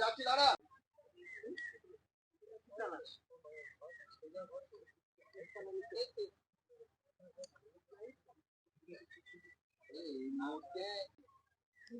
যাচ্ছি দাঁড়া এই নামকে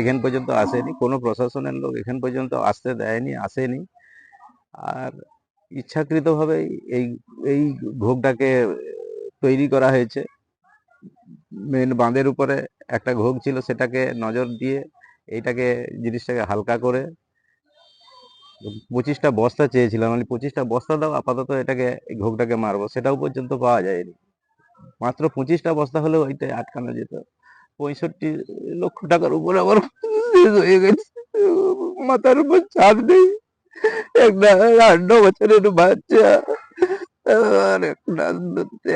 এখান পর্যন্ত আসেনি, কোনো প্রশাসনের লোক এখান পর্যন্ত আসতে দেয়নি, আসেনি। আর ইচ্ছাকৃতভাবেই এই এই ঘোগটাকে তৈরি করা হয়েছে। মেন বাঁধের উপরে একটা ঘোগ ছিল, সেটাকে নজর দিয়ে এইটাকে জিনিসটাকে হালকা করে পঁচিশটা বস্তা চেয়েছিলাম। আমি পঁচিশটা বস্তা দাও, আপাতত এটাকে ঘোগটাকে মারবো। সেটাও পর্যন্ত পাওয়া যায়নি। মাত্র পঁচিশটা বস্তা হলেও ওইটাই আটকানো যেত। পঁয়ষট্টি লক্ষ টাকার উপরে আমার হয়ে গেছে। মাথার উপর ছাদ নেই। একটা আট বছরের বাচ্চা। আর একটা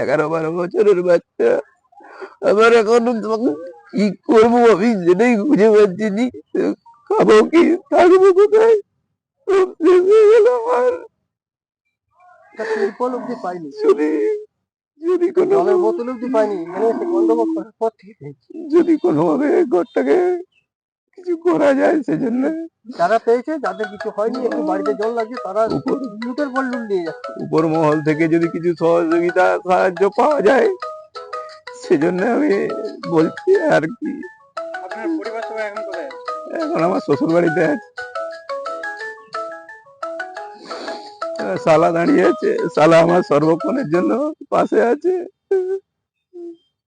এগারো বারো বছরের বাচ্চা। আবার এখন কি করব আমি সেটাই খুঁজে পাচ্ছি নি খাব কি থাকব কোথায়? আমার। পাইনি। যদি কোনো জলের বোতল অব্দি পাইনি? মানে গন্ডগোল করার পর থেকে যদি কোনোভাবে ঘরটাকে কিছু করা যায় সেজন্য যারা পেয়েছে যাদের কিছু হয়নি একটু বাড়িতে জল লাগছে তারা উপর- লুটের পর লুট নিয়ে যাচ্ছে। উপর মহল থেকে যদি কিছু সহযোগিতা সাহায্য পাওয়া যায় সেজন্য আমি বলছি আর কি। আপনার পরিবার সবাই এখন কোথায় এখন আমার শ্বশুর বাড়িতে আছে। আহ, শালা দাঁড়িয়ে আছে শালা আমার সর্বক্ষণের জন্য পাশে আছে